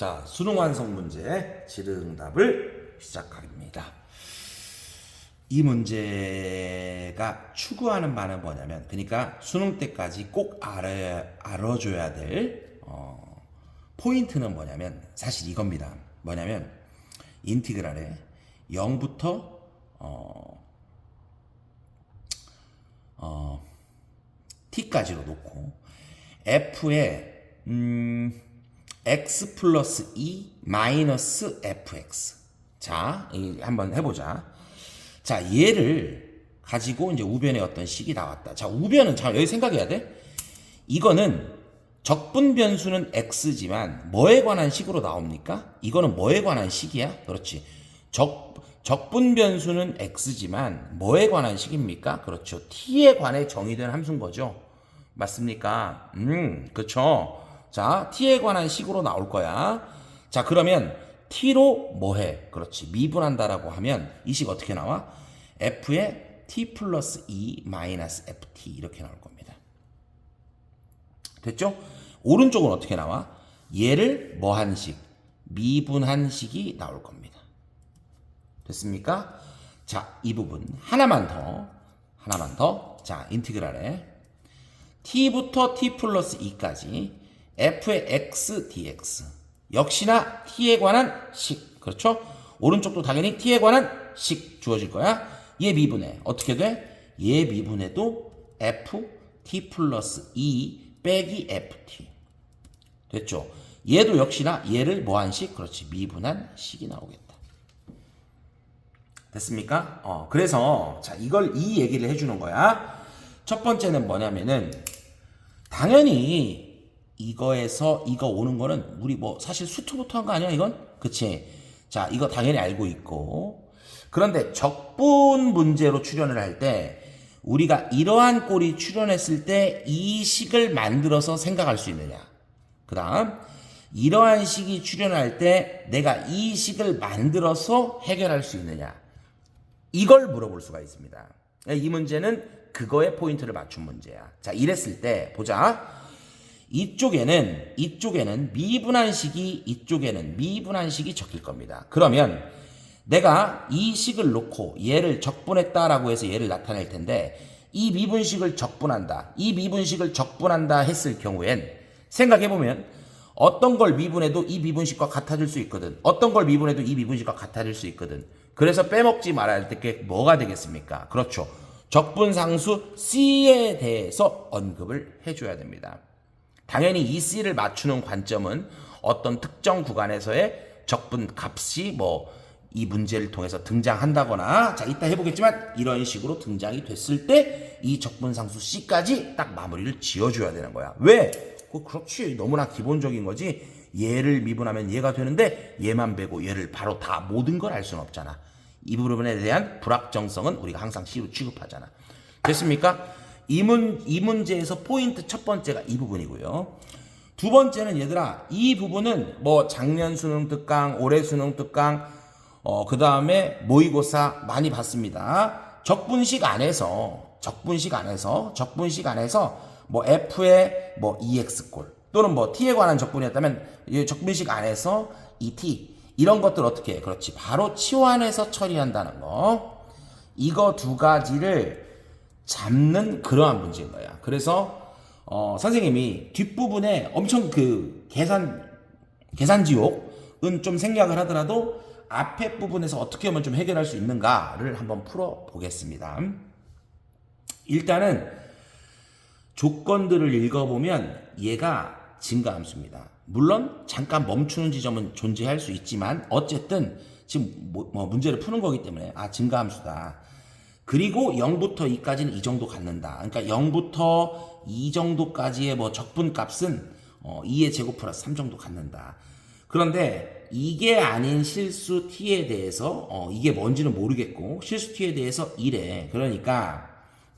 자, 수능 완성 문제 질의응답을 시작합니다. 이 문제가 추구하는 바는 뭐냐면, 그러니까 수능 때까지 꼭 알아, 알아줘야 될 어, 포인트는 뭐냐면, 사실 이겁니다. 뭐냐면, 인티그랄에 0부터 어, 어, t까지로 놓고 f에 음, x 플러스 2 마이너스 fx 자 이, 한번 해보자 자 얘를 가지고 이제 우변의 어떤 식이 나왔다 자 우변은 자 여기 생각해야 돼 이거는 적분 변수는 x지만 뭐에 관한 식으로 나옵니까 이거는 뭐에 관한 식이야 그렇지 적 적분 변수는 x지만 뭐에 관한 식입니까? 그렇죠. t에 관해 정의된 함수인 거죠. 맞습니까? 음, 그렇죠. 자, t에 관한 식으로 나올 거야. 자, 그러면 t로 뭐해? 그렇지. 미분한다라고 하면 이 식 어떻게 나와? f에 t 플러스 2 마이너스 ft 이렇게 나올 겁니다. 됐죠? 오른쪽은 어떻게 나와? 얘를 뭐한 식? 미분한 식이 나올 겁니다. 됐습니까? 자, 이 부분 하나만 더, 하나만 더. 자, 인티그랄에 t부터 t 플러스 2까지 f의 x dx 역시나 t에 관한 식 그렇죠? 오른쪽도 당연히 t에 관한 식 주어질 거야. 얘 미분해 어떻게 돼? 얘 미분해도 f t 플러스 2 빼기 ft 됐죠? 얘도 역시나 얘를 뭐한 식? 그렇지 미분한 식이 나오겠다. 됐습니까? 어, 그래서 자 이걸 이 얘기를 해주는 거야. 첫 번째는 뭐냐면은 당연히 이거에서 이거 오는 거는 우리 뭐 사실 수투부터 한 거 아니야 이건? 그치? 자 이거 당연히 알고 있고 그런데 적분 문제로 출연을 할 때 우리가 이러한 꼴이 출연했을 때 이 식을 만들어서 생각할 수 있느냐 그 다음 이러한 식이 출연할 때 내가 이 식을 만들어서 해결할 수 있느냐 이걸 물어볼 수가 있습니다. 이 문제는 그거에 포인트를 맞춘 문제야. 자, 이랬을 때 보자. 이쪽에는 이쪽에는 미분한 식이 이쪽에는 미분한 식이 적힐 겁니다. 그러면 내가 이 식을 놓고 얘를 적분했다라고 해서 얘를 나타낼 텐데 이 미분식을 적분한다. 이 미분식을 적분한다 했을 경우엔 생각해 보면 어떤 걸 미분해도 이 미분식과 같아질 수 있거든. 어떤 걸 미분해도 이 미분식과 같아질 수 있거든. 그래서 빼먹지 말아야 될 게 뭐가 되겠습니까? 그렇죠. 적분상수 C에 대해서 언급을 해줘야 됩니다. 당연히 이 C를 맞추는 관점은 어떤 특정 구간에서의 적분 값이 뭐 이 문제를 통해서 등장한다거나 자 이따 해보겠지만 이런 식으로 등장이 됐을 때 이 적분 상수 C까지 딱 마무리를 지어줘야 되는 거야. 왜? 그 그렇지 너무나 기본적인 거지. 얘를 미분하면 얘가 되는데 얘만 빼고 얘를 바로 다 모든 걸 알 수는 없잖아. 이 부분에 대한 불확정성은 우리가 항상 C로 취급하잖아. 됐습니까? 이, 문, 이 문제에서 포인트 첫 번째가 이 부분이고요. 두 번째는 얘들아, 이 부분은 뭐 작년 수능 특강, 올해 수능 특강, 어, 그 다음에 모의고사 많이 봤습니다. 적분식 안에서, 적분식 안에서, 적분식 안에서 뭐 F의 뭐 EX꼴 또는 뭐 T에 관한 적분이었다면 이 적분식 안에서 이 T 이런 것들 어떻게 해? 그렇지. 바로 치환해서 처리한다는 거. 이거 두 가지를 잡는 그러한 문제인 거야. 그래서 어, 선생님이 뒷부분에 엄청 그 계산 계산 지옥은 좀 생략을 하더라도 앞에 부분에서 어떻게 하면 좀 해결할 수 있는가를 한번 풀어 보겠습니다. 일단은 조건들을 읽어보면 얘가 증가함수입니다. 물론 잠깐 멈추는 지점은 존재할 수 있지만 어쨌든 지금 뭐, 뭐 문제를 푸는 거기 때문에 아 증가함수다. 그리고 0부터 2까지는 이 정도 갖는다. 그러니까 0부터 2 정도까지의 뭐 적분 값은 어, 2의 제곱 플러스 3 정도 갖는다. 그런데 이게 아닌 실수 t에 대해서 어, 이게 뭔지는 모르겠고 실수 t에 대해서 이래. 그러니까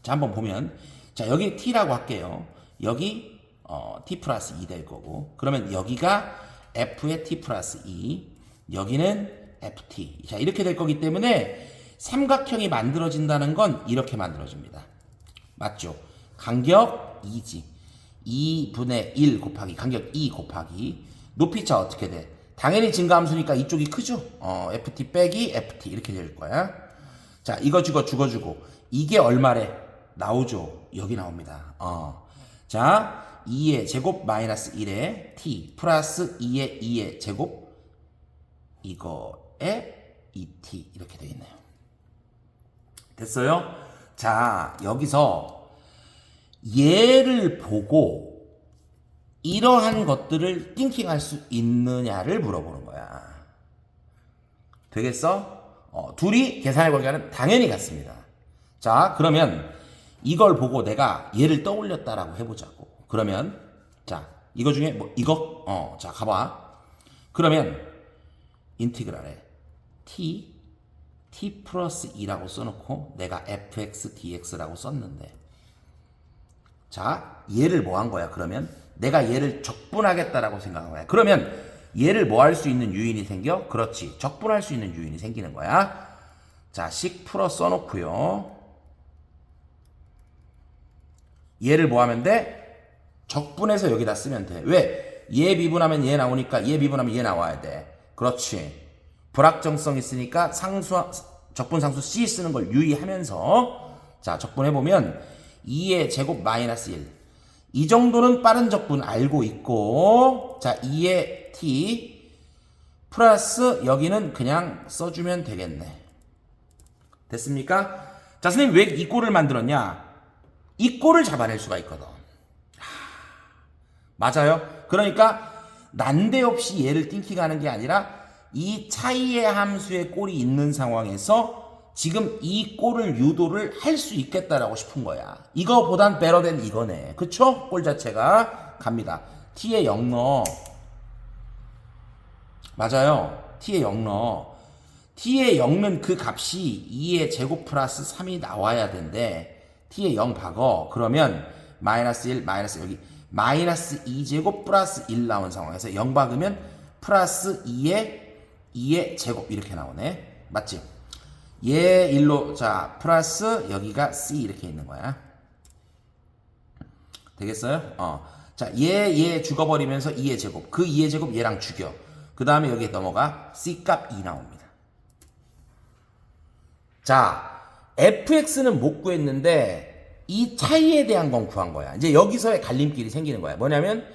자 한번 보면 자 여기 t라고 할게요. 여기 어, t 플러스 2 될 거고 그러면 여기가 f의 t 플러스 2 여기는 ft 자 이렇게 될 거기 때문에 삼각형이 만들어진다는 건 이렇게 만들어집니다. 맞죠? 간격 2지. 2분의 1 곱하기 간격 2 곱하기 높이차 어떻게 돼? 당연히 증가함수니까 이쪽이 크죠? 어, ft 빼기 ft 이렇게 될 거야. 자, 이거 주고 죽어 주고 이게 얼마래? 나오죠. 여기 나옵니다. 어. 자, 2의 제곱 마이너스 1의 t 플러스 2의 2의 제곱 이거에 2t 이렇게 되겠네요. 됐어요? 자, 여기서 얘를 보고 이러한 것들을 띵킹할 수 있느냐를 물어보는 거야. 되겠어? 어, 둘이 계산의 관계는 당연히 같습니다. 자, 그러면 이걸 보고 내가 얘를 떠올렸다라고 해보자고. 그러면, 자, 이거 중에 뭐, 이거? 어, 자, 가봐. 그러면, 인티그랄에 t, t 플러스 2라고 써놓고 내가 fx dx라고 썼는데, 자, 얘를 뭐 한 거야? 그러면 내가 얘를 적분하겠다라고 생각한 거야. 그러면 얘를 뭐 할 수 있는 유인이 생겨? 그렇지. 적분할 수 있는 유인이 생기는 거야. 자, 식 풀어 써놓고요. 얘를 뭐 하면 돼? 적분해서 여기다 쓰면 돼. 왜? 얘 미분하면 얘 나오니까 얘 미분하면 얘 나와야 돼. 그렇지. 불확정성 있으니까 상수 적분 상수 C 쓰는 걸 유의하면서 자, 적분해 보면 2의 제곱 마이너스 1. 이 정도는 빠른 적분 알고 있고 자, 2의 t 플러스 여기는 그냥 써주면 되겠네. 됐습니까? 자, 선생님 왜 이 꼴을 만들었냐? 이 꼴을 잡아낼 수가 있거든. 맞아요. 그러니까 난데없이 얘를 띵킹하는 게 아니라 이 차이의 함수의 꼴이 있는 상황에서 지금 이 꼴을 유도를 할 수 있겠다라고 싶은 거야. 이거보단 베러된 이거네. 그쵸? 꼴 자체가 갑니다. 0 넣어. 맞아요. t에 0 넣어. t에 0는 그 값이 2의 제곱 플러스 3이 나와야 된대. t에 0 박어. 그러면 마이너스 1, 마이너스 여기 마이너스 2제곱 플러스 1 나온 상황에서 0 박으면 플러스 2의 2의 제곱 이렇게 나오네. 맞지? 얘 1로 자 플러스 여기가 c 이렇게 있는 거야. 되겠어요? 어. 자, 얘, 얘 죽어버리면서 2의 제곱. 그 2의 제곱 얘랑 죽여. 그 다음에 여기에 넘어가 c 값 2 나옵니다. 자, fx는 못 구했는데 이 차이에 대한 건 구한 거야. 이제 여기서의 갈림길이 생기는 거야. 뭐냐면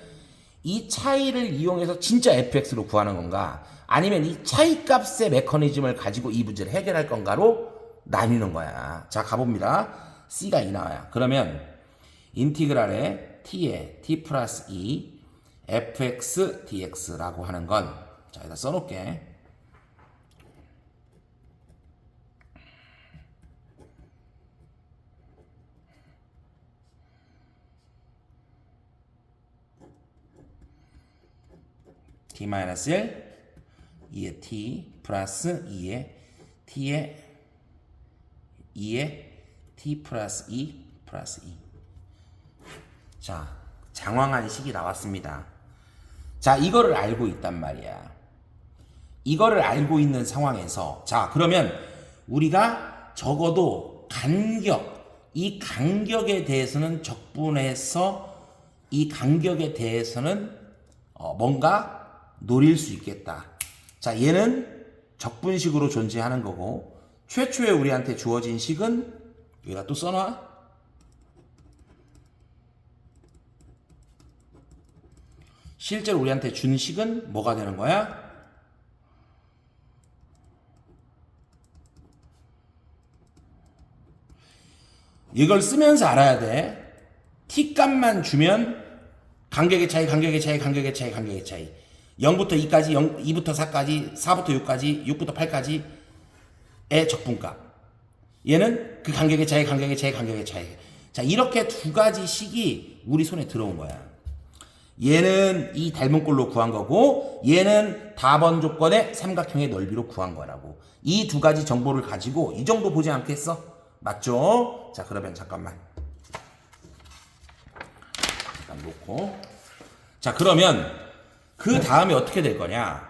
이 차이를 이용해서 진짜 fx로 구하는 건가? 아니면 이 차이 값의 메커니즘을 가지고 이 문제를 해결할 건가로 나뉘는 거야. 자, 가봅니다. c가 2 나와요. 그러면 인티그랄에 t에 t 플러스 2 fx dx라고 하는 건 자, 여기다 써놓을게. t 마이너스 1 2의 t 플러스 2의 t의 2의 t 플러스 2 플러스 2. 자, 장황한 식이 나왔습니다. 자, 이거를 알고 있단 말이야. 이거를 알고 있는 상황에서 자, 그러면 우리가 적어도 간격, 이 간격에 대해서는 적분해서 이 간격에 대해서는 어, 뭔가 노릴 수 있겠다. 자, 얘는 적분식으로 존재하는 거고 최초에 우리한테 주어진 식은 여기다 또 써놔. 실제로 우리한테 준 식은 뭐가 되는 거야? 이걸 쓰면서 알아야 돼. t 값만 주면 간격의 차이, 간격의 차이, 간격의 차이, 간격의 차이. 0부터 2까지, 0, 2부터 4까지, 4부터 6까지, 6부터 8까지의 적분값. 얘는 그 간격의 차이, 간격의 차이, 간격의 차이. 자, 이렇게 두 가지 식이 우리 손에 들어온 거야. 얘는 이 닮은 꼴로 구한 거고, 얘는 답원 조건의 삼각형의 넓이로 구한 거라고. 이 두 가지 정보를 가지고 이 정도 보지 않겠어? 맞죠? 자, 그러면 잠깐만. 잠깐 놓고. 자, 그러면 그 다음에 어떻게 될 거냐?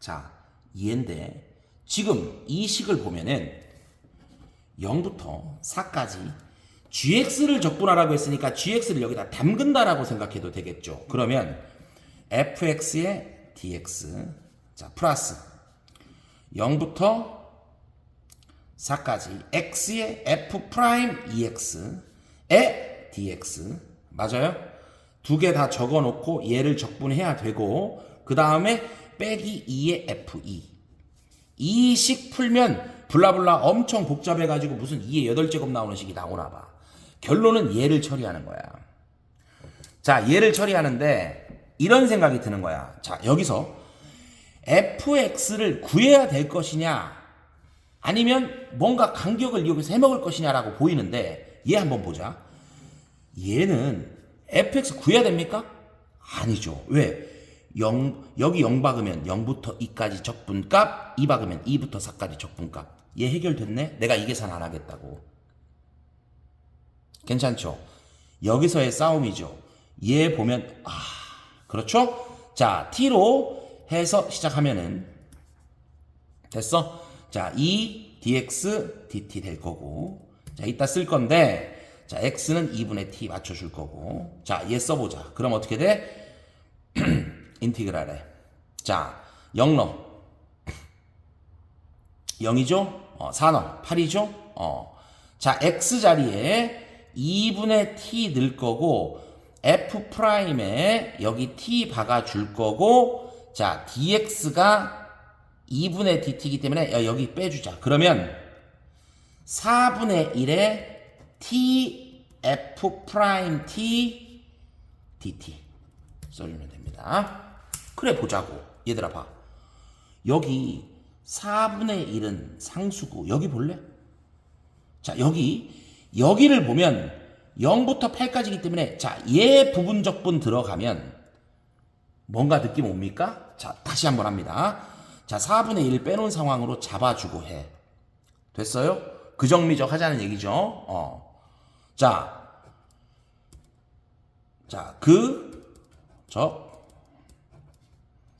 자, 얘인데 지금 이 식을 보면은 0부터 4까지 gx를 적분하라고 했으니까 gx를 여기다 담근다라고 생각해도 되겠죠. 그러면 fx의 dx 자 플러스 0부터 4까지 x의 f 프라임 ex의 dx 맞아요? 두 개 다 적어 놓고 얘를 적분해야 되고 그 다음에 빼기 2의 fe 이식 풀면 블라블라 엄청 복잡해 가지고 무슨 2의 8제곱 나오는 식이 나오나 봐. 결론은 얘를 처리하는 거야. 자 얘를 처리하는데 이런 생각이 드는 거야. 자 여기서 fx를 구해야 될 것이냐 아니면 뭔가 간격을 이용해서 해먹을 것이냐라고 보이는데 얘 한번 보자. 얘는 fx 구해야 됩니까? 아니죠. 왜? 0, 여기 0 박으면 0부터 2까지 적분값, 2 박으면 2부터 4까지 적분값. 얘 해결됐네? 내가 이 계산 안 하겠다고. 괜찮죠? 여기서의 싸움이죠. 얘 보면, 아, 그렇죠? 자, t로 해서 시작하면은, 됐어? 자, 2 dx dt 될 거고. 자, 이따 쓸 건데, 자, x는 2분의 t 맞춰줄 거고. 자, 얘 써보자. 그럼 어떻게 돼? 인티그랄에. 자, 0 넣어. 0이죠? 어, 4 넣어. 8이죠? 어. 자, x 자리에 2분의 t 넣을 거고, f 프라임에 여기 t 박아줄 거고, 자, dx가 2분의 dt이기 때문에 여- 여기 빼주자. 그러면 4분의 1에 t f 프라임 t dt 써주면 됩니다. 그래 보자고. 얘들아 봐. 여기 4분의 1은 상수고 여기 볼래? 자 여기 여기를 보면 0부터 8까지이기 때문에 자얘 부분적분 들어가면 뭔가 느낌 옵니까? 자, 다시 한번 합니다. 자, 4분의 1 빼놓은 상황으로 잡아주고 해. 됐어요? 그정미적 하자는 얘기죠. 어. 자, 자, 그, 저,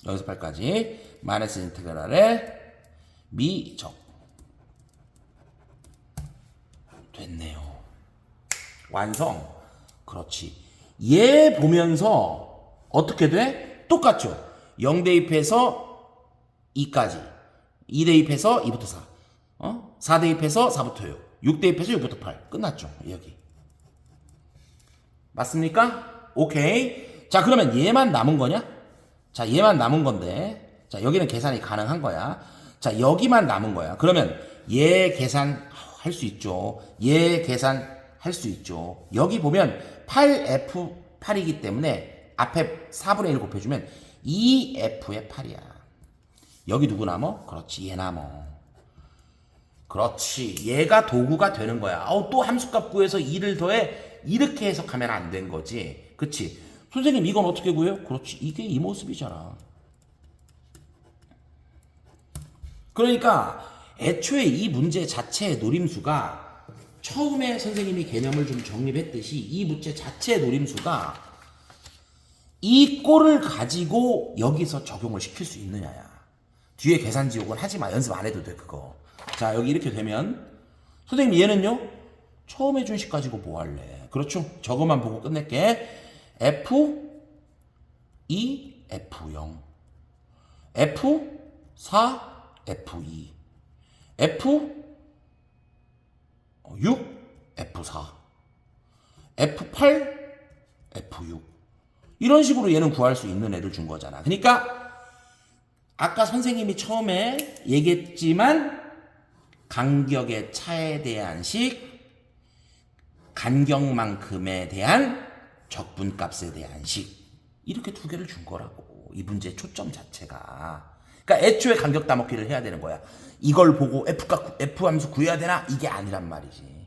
여기서 8까지 마이너스 인테그랄의 미적. 됐네요. 완성. 그렇지. 얘 보면서 어떻게 돼? 똑같죠. 0 대입해서 2까지. 2 대입해서 2부터 4. 어? 4 대입해서 4부터 6. 6 대입해서 6부터 8. 끝났죠. 여기. 맞습니까? 오케이. 자, 그러면 얘만 남은 거냐? 자, 얘만 남은 건데. 자, 여기는 계산이 가능한 거야. 자, 여기만 남은 거야. 그러면 얘 계산 할 수 있죠. 얘 계산 할 수 있죠. 여기 보면 8F8이기 때문에 앞에 4분의 1 곱해주면 2F의 8이야. 여기 누구 남어? 그렇지, 얘 남어. 그렇지. 얘가 도구가 되는 거야. 아우, 또 함수값 구해서 2를 더해. 이렇게 해석하면 안 된 거지. 그치? 선생님, 이건 어떻게 구해요? 그렇지. 이게 이 모습이잖아. 그러니까, 애초에 이 문제 자체의 노림수가 처음에 선생님이 개념을 좀 정립했듯이 이 문제 자체의 노림수가 이 꼴을 가지고 여기서 적용을 시킬 수 있느냐야. 뒤에 계산 지옥은 하지 마. 연습 안 해도 돼, 그거. 자, 여기 이렇게 되면, 선생님, 얘는요? 처음 해준 식 가지고 뭐 할래? 그렇죠? 저것만 보고 끝낼게. F, 2, F0. F, 4, F2. F, 6, F4. F8, F6. 이런 식으로 얘는 구할 수 있는 애를 준 거잖아. 그러니까 아까 선생님이 처음에 얘기했지만 간격의 차에 대한 식, 간격만큼에 대한 적분값에 대한 식. 이렇게 두 개를 준 거라고. 이 문제의 초점 자체가. 그러니까 애초에 간격 따먹기를 해야 되는 거야. 이걸 보고 F값, F 함수 구해야 되나? 이게 아니란 말이지.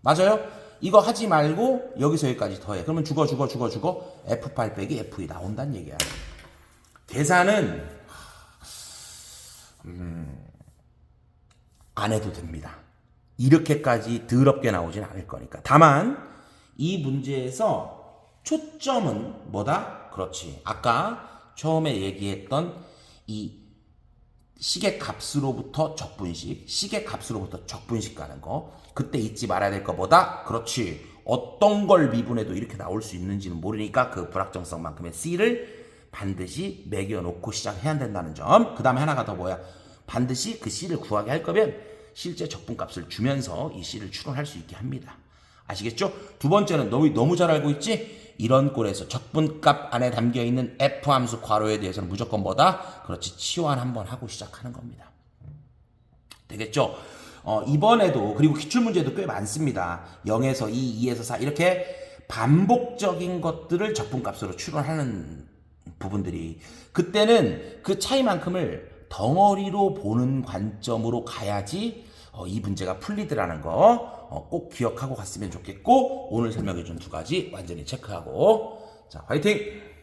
맞아요? 이거 하지 말고 여기서 여기까지 더해. 그러면 죽어 죽어 죽어 죽어. F8 빼기 F2 나온다는 얘기야. 계산은 안 해도 됩니다. 이렇게까지 더럽게 나오진 않을 거니까. 다만 이 문제에서 초점은 뭐다? 그렇지. 아까 처음에 얘기했던 이 시계 값으로부터 적분식, 시계 값으로부터 적분식 가는 거. 그때 잊지 말아야 될 거보다 그렇지. 어떤 걸 미분해도 이렇게 나올 수 있는지는 모르니까 그 불확정성만큼의 C를 반드시 매겨놓고 시작해야 된다는 점. 그 다음에 하나가 더 뭐야? 반드시 그 C를 구하게 할 거면 실제 적분값을 주면서 이 C를 추론할 수 있게 합니다. 아시겠죠? 두 번째는 너희 너무 잘 알고 있지? 이런 꼴에서 적분값 안에 담겨 있는 F 함수 괄호에 대해서는 무조건 뭐다? 그렇지 치환 한번 하고 시작하는 겁니다. 되겠죠? 어, 이번에도 그리고 기출 문제도 꽤 많습니다. 0에서 2, 2에서 4 이렇게 반복적인 것들을 적분값으로 추론하는 부분들이 그때는 그 차이만큼을 덩어리로 보는 관점으로 가야지 어, 이 문제가 풀리더라는 거 꼭 기억하고 갔으면 좋겠고 오늘 설명해 준 두 가지 완전히 체크하고 자 화이팅!